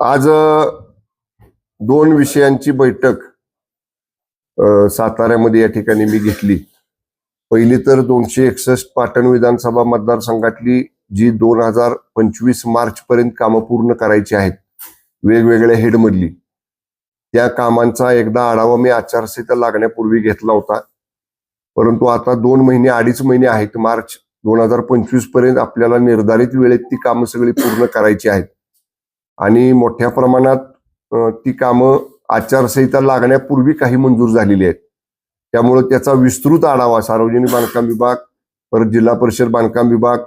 आज दोन विषयांची बैठक साताऱ्यामध्ये या ठिकाणी मी घेतली. पहिली तर दोनशे एकसष्ट पाटण विधानसभा मतदारसंघातली जी दोन हजार पंचवीस मार्च पर्यंत कामं पूर्ण करायची आहेत वेगवेगळ्या हेडमधली. त्या कामांचा एकदा आढावा मी आचारसंहिता लागण्यापूर्वी घेतला होता. परंतु आता दोन महिने अडीच महिने आहेत मार्च दोन हजार पंचवीसपर्यंत आपल्याला निर्धारित वेळेत ती कामं सगळी पूर्ण करायची आहेत. आणि मोठ्या प्रमाणात ती कामं आचारसंहिता लागण्यापूर्वी काही मंजूर झालेली आहेत. त्यामुळे त्याचा विस्तृत आढावा सार्वजनिक बांधकाम विभाग परत जिल्हा परिषद बांधकाम विभाग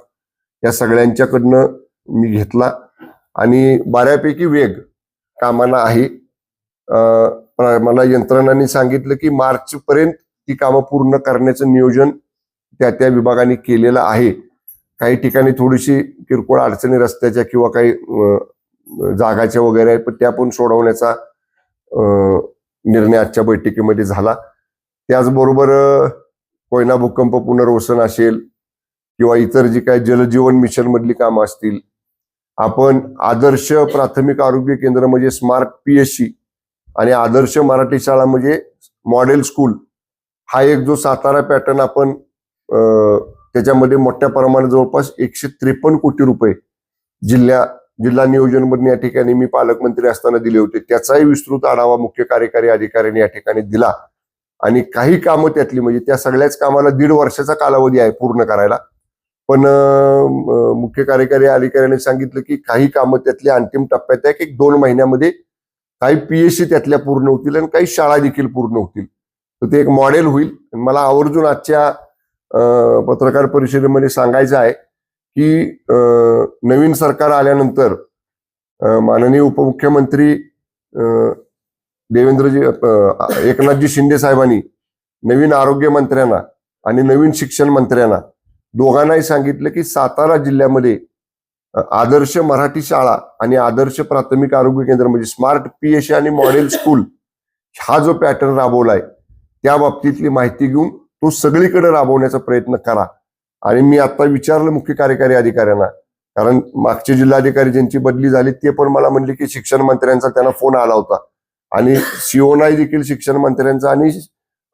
या सगळ्यांच्याकडनं मी घेतला. आणि बऱ्यापैकी वेग कामाला आहे. प्र- मला यंत्रणांनी सांगितलं की मार्च पर्यंत ती कामं पूर्ण करण्याचं नियोजन त्या त्या विभागाने केलेलं आहे. काही ठिकाणी थोडीशी किरकोळ अडचणी रस्त्याच्या किंवा काही जागाच्या वगैरे आहेत पण त्या पण सोडवण्याचा निर्णय आजच्या बैठकीमध्ये झाला. त्याचबरोबर कोयना भूकंप पुनर्वसन असेल किंवा इतर जी काही जलजीवन मिशन मधली कामं असतील आपण आदर्श प्राथमिक आरोग्य केंद्र म्हणजे स्मार्ट पीएचसी आणि आदर्श मराठी शाळा म्हणजे मॉडेल स्कूल हा एक जो सातारा पॅटर्न आपण त्याच्यामध्ये मोठ्या प्रमाणात जवळपास एकशे त्रेपन्न कोटी रुपये जिल्ह्या जिल्हा नियोजनमधून या ठिकाणी मी पालकमंत्री असताना दिले होते. त्याचाही विस्तृत आढावा मुख्य कार्यकारी अधिकाऱ्यांनी या ठिकाणी दिला. आणि काही कामं त्यातली म्हणजे त्या सगळ्याच कामाला दीड वर्षाचा कालावधी आहे पूर्ण करायला. पण मुख्य कार्यकारी अधिकाऱ्यांनी सांगितलं की काही कामं त्यातल्या अंतिम टप्प्यात आहे की एक दोन महिन्यामध्ये काही पीएचसी त्यातल्या पूर्ण होतील आणि काही शाळा देखील पूर्ण होतील. तर ते एक मॉडेल होईल. मला आवर्जून आजच्या पत्रकार परिषदेमध्ये सांगायचं आहे की नवीन सरकार आल्यानंतर माननीय उपमुख्यमंत्री अं, देवेंद्रजी एकनाथजी शिंदे साहेबांनी नवीन आरोग्य मंत्र्यांना आणि नवीन शिक्षण मंत्र्यांना दोघांनाही सांगितलं की सातारा जिल्ह्यामध्ये आदर्श मराठी शाळा आणि आदर्श प्राथमिक आरोग्य केंद्र म्हणजे स्मार्ट पीएच आणि मॉडेल स्कूल हा जो पॅटर्न राबवलाय त्या बाबतीतली माहिती घेऊन तो सगळीकडे राबवण्याचा प्रयत्न करा. आणि मी आता विचारलं मुख्य कार्यकारी अधिकाऱ्यांना. कारण मागचे जिल्हाधिकारी ज्यांची बदली झाली ते पण मला म्हणले की शिक्षण मंत्र्यांचा त्यांना फोन आला होता. आणि शिवनाई देखील शिक्षण मंत्र्यांचा आणि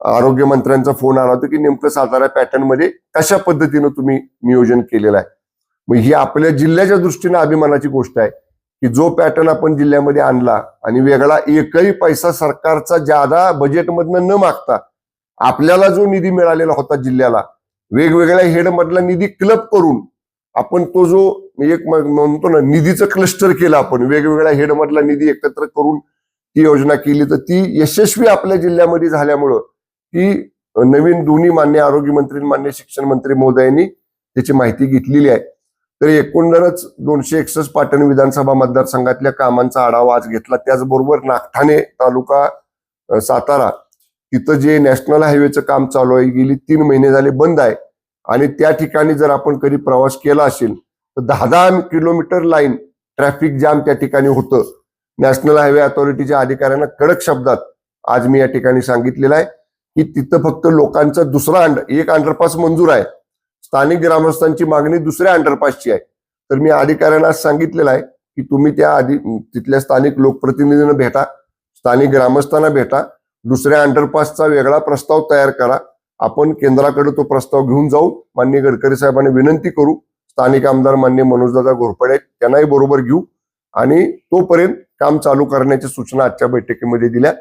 आरोग्य मंत्र्यांचा फोन आला होता की नेमकं सातारा पॅटर्नमध्ये कशा पद्धतीनं तुम्ही नियोजन केलेलं आहे? मग ही आपल्या जिल्ह्याच्या दृष्टीने अभिमानाची गोष्ट आहे की जो पॅटर्न आपण जिल्ह्यामध्ये आणला आणि वेगळा एकही पैसा सरकारचा ज्यादा बजेटमधनं न मागता आपल्याला जो निधी मिळालेला होता जिल्ह्याला वेगवेगळ्या हेडमधला निधी क्लब करून आपण तो जो एक म्हणतो ना निधीचं क्लस्टर केलं आपण वेगवेगळ्या हेडमधला निधी एकत्र करून ती योजना केली तर ती यशस्वी आपल्या जिल्ह्यामध्ये झाल्यामुळं ती नवीन दोन्ही मान्य आरोग्य मंत्री मान्य शिक्षण मंत्री महोदयांनी त्याची माहिती घेतलेली आहे. तर एकूणच दोनशे एकसष्ट पाटण विधानसभा मतदारसंघातल्या कामांचा आढावा आज घेतला. त्याचबरोबर नागठाणे तालुका सातारा तिथं जे नॅशनल हायवेचं काम चालू आहे गेली तीन महिने झाले बंद आहे. आणि त्या ठिकाणी जर आपण कधी प्रवास केला असेल तर दहा दहा किलोमीटर लाईन ट्रॅफिक जाम त्या ठिकाणी होतं. नॅशनल हायवे अथॉरिटीच्या अधिकाऱ्यांना कडक शब्दात आज मी या ठिकाणी सांगितलेलं आहे की तिथं फक्त लोकांचा दुसरा अंडर एक अंडरपास मंजूर आहे. स्थानिक ग्रामस्थांची मागणी दुसऱ्या अंडरपासची आहे. तर मी अधिकाऱ्यांना सांगितलेलं आहे की तुम्ही त्या आधी तिथल्या स्थानिक लोकप्रतिनिधींना भेटा स्थानिक ग्रामस्थांना भेटा दुसऱ्या अंडरपासचा वेगळा प्रस्ताव तयार करा. आपण केंद्राकडे तो प्रस्ताव घेऊन जाऊ. माननीय गडकरी साहेबांनी विनंती करू. स्थानिक आमदार मान्य मनोजदादा घोरपडे त्यांनाही बरोबर घेऊ. आणि तोपर्यंत काम चालू करण्याच्या सूचना आजच्या बैठकीमध्ये दिल्या.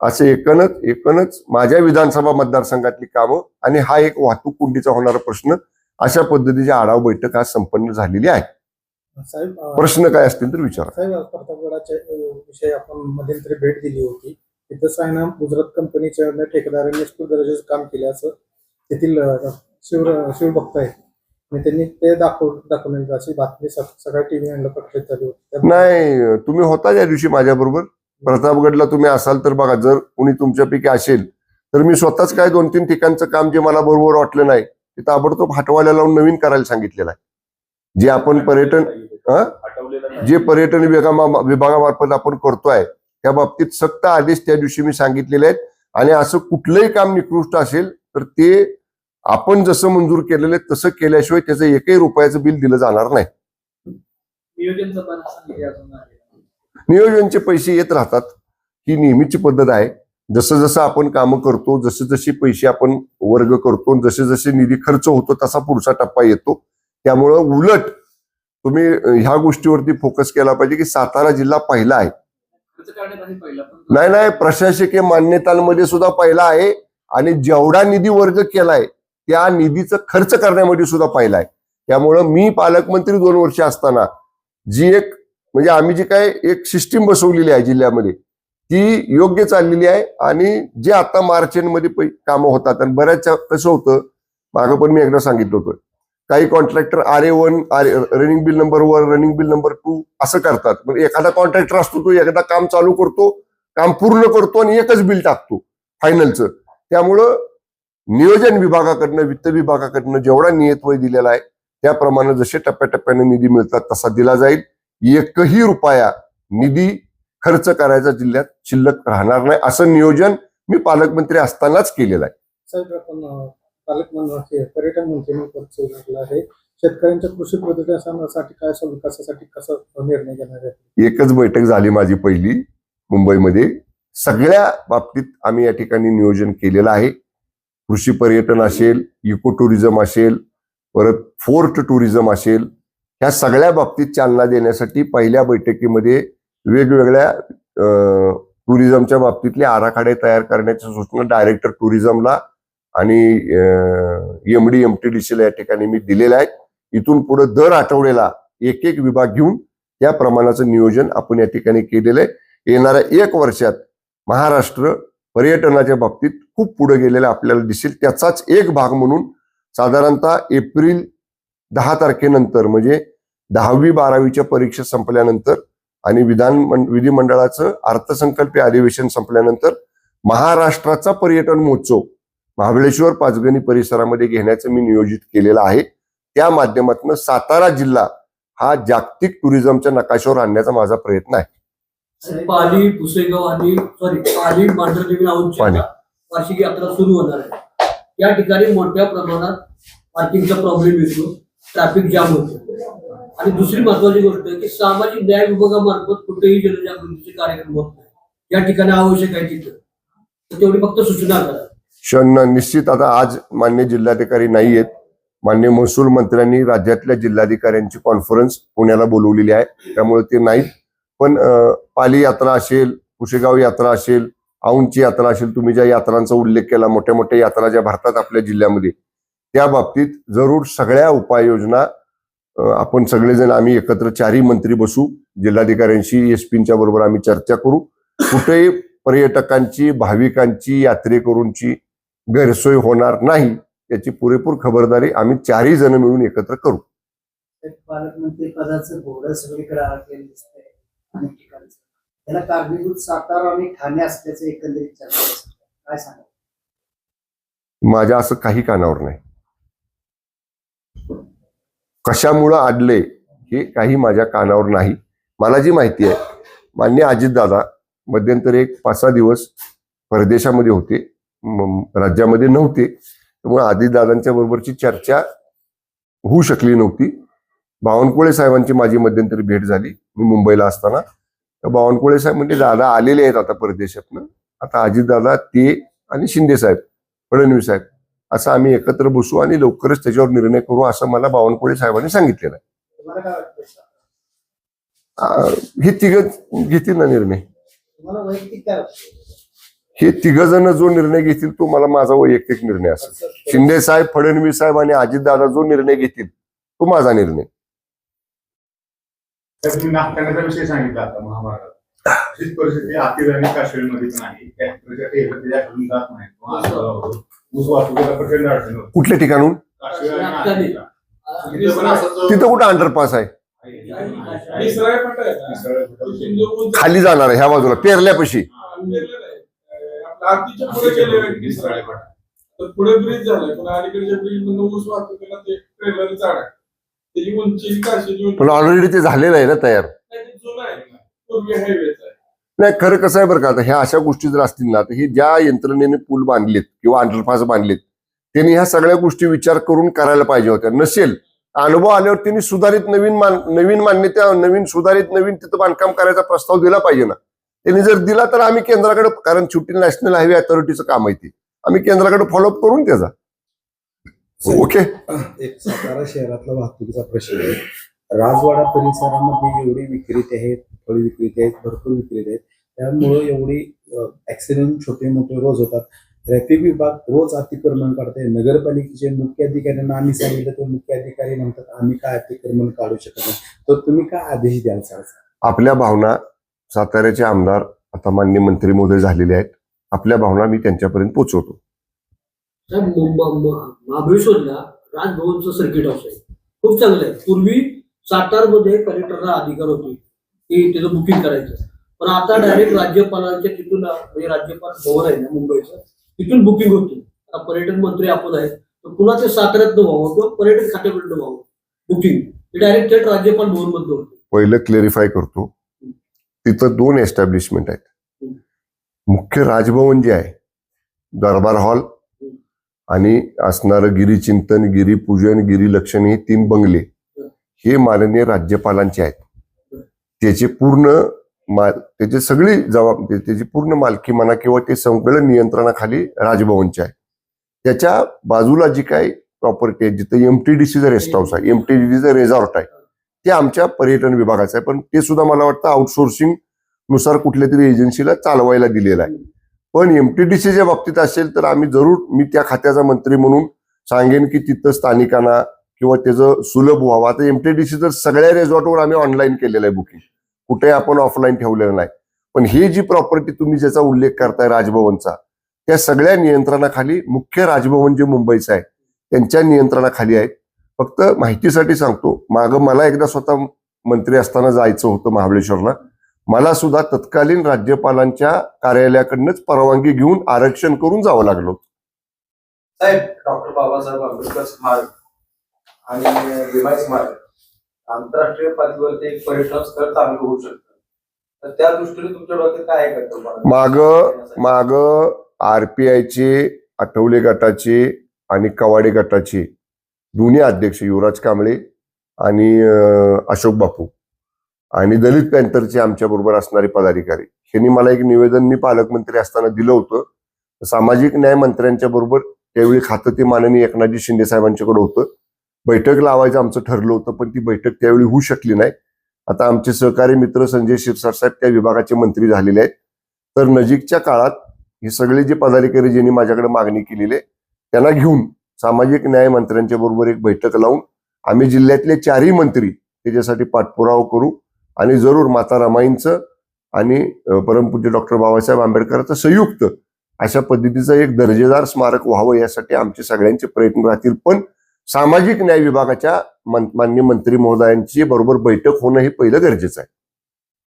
असे एकनच एकनच माझ्या विधानसभा मतदारसंघातली कामं आणि हा एक वाहतूक कोंडीचा होणारा प्रश्न अशा पद्धतीची आढावा बैठक आज संपन्न झालेली आहे. प्रश्न काय असतील तर विचारा. साहेब प्रतापगडाच्या विषयी आपण मध्यंतरी भेट दिली होती. तिथं सायना गुजरात कंपनीच्या ठेकेदारांनी निष्ठूर दर्जाचं काम केलं असं तेथील शिव शिवभक्त आहेत आणि त्यांनी ते दाखव दाखवण्याची अशी बातमी सगळ्या टीव्ही आणलं प्रकाशित झाली होती. नाही तुम्ही होता या दिवशी माझ्याबरोबर प्रतापगडला तुम्ही असाल तर बघा जर कुणी तुमच्यापैकी असेल तर मी स्वतःच काय दोन तीन ठिकाणचं काम जे मला बरोबर वाटलं नाही ते ताबडतोब हटवायला लावून नवीन करायला सांगितलेलं आहे. जे आपण पर्यटन जे पर्यटन विभागा विभागामार्फत आपण करतोय त्या बाबतीत सक्त आदेश त्या दिवशी मी सांगितलेले आहेत. आणि असं कुठलंही काम निकृष्ट असेल तर ते आपण जसं मंजूर केलेलं आहे तसं केल्याशिवाय त्याचं एकही रुपयाचं बिल दिलं जाणार नाही. नियोजनचे पैसे येत राहतात. ही नेहमीची पद्धत आहे. जसं जसं आपण कामं करतो जसे जसे पैसे आपण वर्ग करतो जसे जसे निधी खर्च होतो तसा पुढचा टप्पा येतो. त्यामुळं उलट तुम्ही ह्या गोष्टीवरती फोकस केला पाहिजे की सातारा जिल्हा पहिला आहे. नाही नाही प्रशासकीय मान्यतांमध्ये सुद्धा पहिला आहे आणि जेवढा निधी वर्ग केलाय त्या निधीचं खर्च करण्यामध्ये सुद्धा पहिला आहे. त्यामुळं मी पालकमंत्री दोन वर्ष असताना जी एक म्हणजे आम्ही जी काय एक सिस्टीम बसवलेली आहे जिल्ह्यामध्ये ती योग्य चाललेली आहे आणि जे आता मार्च एंडमध्ये कामं होतात आणि बऱ्याच कसं होतं मागं पण मी एकदा सांगितलं होतं. काही contractor R A one R running bill number one running bill number two असं करतात. म्हणजे एखादा कॉन्ट्रॅक्टर असतो तो एखादा काम चालू करतो काम पूर्ण करतो आणि एकच बिल टाकतो फायनलचं त्यामुळं नियोजन विभागाकडनं वित्त विभागाकडनं जेवढा नियतवय दिलेला आहे त्याप्रमाणे जसे टप्प्याटप्प्याने निधी मिळतात तसा दिला जाईल. एकही रुपया निधी खर्च करायचा जिल्ह्यात शिल्लक राहणार नाही असं नियोजन मी पालकमंत्री असतानाच केलेलं आहे. पालकमंत्री पर्यटन मंत्री म्हणून आहे. शेतकऱ्यांच्या कृषी प्रदर्शनासाठी काय विकासासाठी कसा निर्णय घेणार आहे? एकच बैठक झाली माझी पहिली मुंबईमध्ये. सगळ्या बाबतीत आम्ही या ठिकाणी नियोजन केलेलं आहे. कृषी पर्यटन असेल इको टुरिझम असेल परत फोर्ट टुरिझम असेल ह्या सगळ्या बाबतीत चालना देण्यासाठी पहिल्या बैठकीमध्ये वेगवेगळ्या टुरिझमच्या बाबतीतले आराखडे तयार करण्याच्या सूचना डायरेक्टर टुरिझमला आणि M D M T D सीला या ठिकाणी मी दिलेल्या आहेत इथून पुढे दर आठवड्याला एक एक विभाग घेऊन त्या प्रमाणाचं नियोजन आपण या ठिकाणी केलेलं आहे. येणाऱ्या एक वर्षात महाराष्ट्र पर्यटनाच्या बाबतीत खूप पुढे गेलेलं आपल्याला दिसेल. त्याचाच एक भाग म्हणून साधारणतः एप्रिल दहा तारखेनंतर म्हणजे दहावी बारावीच्या परीक्षा संपल्यानंतर आणि विधान विधिमंडळाचं अर्थसंकल्पीय अधिवेशन संपल्यानंतर महाराष्ट्राचा पर्यटन महोत्सव महाबळेश्वर पाचगणी परिसरामध्ये घेण्याचं मी नियोजित केलेलं आहे. त्या माध्यमातून सातारा जिल्हा हा जागतिक टुरिझमच्या नकाशावर आणण्याचा माझा प्रयत्न आहे. पाली पुसेगाव आणि सॉरी पाली मांढरदेवी. नावाची वार्षिक यात्रा सुरू होणार आहे. या ठिकाणी मोठ्या प्रमाणात पार्किंगचा प्रॉब्लेम येतो ट्रॅफिक जाम होतो. आणि दुसरी महत्वाची गोष्ट की सामाजिक न्याय विभागामार्फत कुठेही जनजागृतीचे कार्यक्रम होत नाही. या ठिकाणी आवश्यक आहे तिथं. तेवढी फक्त सूचना करा. क्षण निश्चित. आता आज मान्य जिल्हाधिकारी नाही आहेत मान्य महसूल मंत्र्यांनी राज्यातल्या जिल्हाधिकाऱ्यांची कॉन्फरन्स पुण्याला बोलवलेली आहे. त्यामुळे ते नाहीत. पण पाली यात्रा असेल कुशेगाव यात्रा असेल औंधची यात्रा असेल तुम्ही ज्या यात्रांचा उल्लेख केला मोठ्या मोठ्या यात्रा ज्या भारतात आपल्या जिल्ह्यामध्ये त्या बाबतीत जरूर सगळ्या उपाययोजना आपण सगळेजण आम्ही एकत्र चारही मंत्री बसू. जिल्हाधिकाऱ्यांशी एसपींच्या बरोबर आम्ही चर्चा करू. कुठेही पर्यटकांची भाविकांची यात्रेकरूंची गैरसोय होणार नाही याची पुरेपूर खबरदारी आम्ही चारही जण मिळून एकत्र करू. पालकमंत्री पदाचं बोर्ड सगळीकडे आखलेलं दिसतंय अनेक ठिकाणी. त्याला कारणीभूत सातारा आणि ठाणे असल्याचं एकंदरीत चर्चा आहे सध्या. काय सांगा माझ्या असं काही कानावर नाही. कशामुळं अडले हे काही माझ्या कानावर नाही. मला जी माहिती आहे मान्य अजितदादा मध्यंतरी एक पाच सहा दिवस परदेशामध्ये होते. राज्यामध्ये नव्हते. त्यामुळे अजितदादांच्या बरोबरची चर्चा होऊ शकली नव्हती. बावनकुळे साहेबांची माझी मध्यंतरी भेट झाली. मी मुंबईला असताना. तर बावनकुळे साहेब म्हणजे दादा आलेले आहेत आता परदेशातनं. आता अजितदादा ते आणि शिंदे साहेब फडणवीस साहेब असं आम्ही एकत्र बसू आणि लवकरच त्याच्यावर निर्णय करू असं मला बावनकुळे साहेबांनी सांगितलेलं आहे. हे तिघ घेतील ना निर्णय. हे तिघ जण जो निर्णय घेतील तो मला माझा वैयक्तिक निर्णय असेल. शिंदे साहेब फडणवीस साहेब आणि अजितदादा जो निर्णय घेतील तो माझा निर्णय. विषय सांगितला आता अशीच परिस्थिती आतील आणि काश्मीरमध्ये पण आहे. अडचण होते कुठल्या ठिकाणून. तिथं कुठं अंडरपास आहे? खाली जाणार आहे ह्या बाजूला पेरल्यापाशी. आरतीच्या पुढे गेले फाटा. तर पुढे ब्रिज झालाय पण अलीकडच्या ब्रिज मधून ऊस वाहतुकीला ते ट्रेलर आहे त्याची उंची काशीची पण ऑलरेडी ते झालेलं आहे ना तयार? नाही, ते जुनं आहे पूर्वी हायवेच आहे. नाही खरं कसं आहे बरं का आता ह्या अशा गोष्टी जर असतील ना तर ही ज्या यंत्रणेने पूल बांधलेत किंवा अंडरपास बांधलेत त्यांनी ह्या सगळ्या गोष्टी विचार करून करायला पाहिजे होत्या. नसेल अनुभव आल्यावर त्यांनी सुधारित नवीन मान नवीन मान्यता नवीन सुधारित नवीन तिथं बांधकाम करायचा प्रस्ताव दिला पाहिजे ना. त्यांनी जर दिला तर आम्ही केंद्राकडे कारण शेवटी नॅशनल हायवे अथॉरिटीचं काम आहे ते. आम्ही केंद्राकडे फॉलोअप करून त्याचा. ओके एक सातारा शहरातला वाहतुकीचा प्रश्न आहे. राजवाडा परिसरामध्ये एवढी विक्रेते आहेत फळी विक्रेते आहेत भरपूर विक्रेते आहेत. त्यामुळं एवढी ऍक्सिडेंट छोटे मोठे रोज होतात. ट्रॅफिक विभाग रोज अतिक्रमण काढते नगरपालिकेचे मुख्य अधिकाऱ्यांना आम्ही सांगितलं तर मुख्य अधिकारी म्हणतात आम्ही काय अतिक्रमण काढू शकत नाही. तर तुम्ही काय आदेश द्याल सर? आपल्या भावना साताऱ्याचे आमदार आता मान्य मंत्री महोदय झालेले आहेत. आपल्या भावना मी त्यांच्यापर्यंत पोहोचवतो महाबळेश्वरला राजभवनचं सर्किट हाऊस आहे. खूप चांगलं आहे. पूर्वी सातारमध्ये कलेक्टरला अधिकार होते की त्याचं बुकिंग करायचं. पण आता डायरेक्ट राज्यपालांच्या तिथून म्हणजे राज्यपाल भवन आहे ना मुंबईचं तिथून बुकिंग होते. आता पर्यटन मंत्री आपण आहेत. तर पुन्हा ते साताऱ्यात व्हावं किंवा पर्यटन खात्याकडनं व्हावं. बुकिंग ते डायरेक्ट थेट राज्यपाल भवनमध्ये होते. पहिलं क्लेरिफाय करतो. तिथं दोन एस्टॅब्लिशमेंट आहेत. मुख्य राजभवन जे आहे दरबार हॉल आणि असणारं गिरीचिंतन गिरीपूजन गिरीलक्षण हे तीन बंगले हे माननीय राज्यपालांचे आहेत. त्याचे पूर्ण मा त्याचे सगळी जबाब त्याची पूर्ण मालकी म्हणा किंवा ते सगळं नियंत्रणाखाली राजभवनचे आहे त्याच्या बाजूला जी काही प्रॉपर्टी आहे जिथं एमटीडीसीचं रेस्ट हाऊस आहे एमटीडीसीचं रेझॉर्ट आहे ते आमच्या पर्यटन विभागाचं आहे पण ते सुद्धा मला वाटतं आउटसोर्सिंगनुसार कुठल्या तरी एजन्सीला चालवायला दिलेलं आहे. पण एमटीडीसीच्या बाबतीत असेल तर आम्ही जरूर मी त्या खात्याचा मंत्री म्हणून सांगेन की तिथं स्थानिकांना किंवा त्याचं सुलभ व्हावं. आता एमटीडीसी तर सगळ्या रेझॉर्टवर आम्ही ऑनलाईन केलेलं आहे बुकिंग कुठे आपण ऑफलाईन ठेवलेलं नाही. पण ही जी प्रॉपर्टी तुम्ही ज्याचा उल्लेख करताय राजभवनचा त्या सगळ्या नियंत्रणाखाली मुख्य राजभवन जे मुंबईचं आहे त्यांच्या नियंत्रणाखाली आहेत फक्त माहितीसाठी सांगतो मागं मला एकदा स्वतः मंत्री असताना जायचं होतं महाबळेश्वरला. मला सुद्धा तत्कालीन राज्यपालांच्या कार्यालयाकडनंच परवानगी घेऊन आरक्षण करून जावं लागलं होतं. साहेब डॉक्टर बाबासाहेब आंबेडकर स्मारक आणि भीमाई स्मारक आंतरराष्ट्रीय पातळीवरती एक पर्यटन स्थळ चांगलं होऊ शकतं. तर त्या दृष्टीने तुमच्या डोक्यात काय आहे माग माग आरपीआयचे आठवले गटाचे आणि कवाडे गटाचे दोन्ही अध्यक्ष युवराज कांबळे आणि अशोक बापू आणि दलित पॅन्थरचे आमच्याबरोबर असणारे पदाधिकारी. यांनी मला एक निवेदन मी पालकमंत्री असताना दिलं होतं. सामाजिक न्याय मंत्र्यांच्या बरोबर त्यावेळी खातं ते माननीय एकनाथजी शिंदे साहेबांच्याकडे होतं. बैठक लावायचं आमचं ठरलं होतं पण ती बैठक त्यावेळी होऊ शकली नाही. आता आमचे सहकारी मित्र संजय शिरसाट साहेब त्या विभागाचे मंत्री झालेले आहेत. तर नजीकच्या काळात हे सगळे जे पदाधिकारी ज्यांनी माझ्याकडे मागणी केलेली आहे त्यांना घेऊन सामाजिक न्याय मंत्र्यांच्या बरोबर एक बैठक लावून आम्ही जिल्ह्यातले चारही मंत्री त्याच्यासाठी पाठपुरावा करू आणि जरूर माता रमाईंचं आणि परमपूज्य डॉक्टर बाबासाहेब आंबेडकरांचं संयुक्त अशा पद्धतीचं एक दर्जेदार स्मारक व्हावं यासाठी आमचे सगळ्यांचे प्रयत्न राहतील. पण सामाजिक न्याय विभागाच्या मान्य मंत्री महोदयांची बरोबर बैठक होणं हे पहिलं गरजेचं आहे.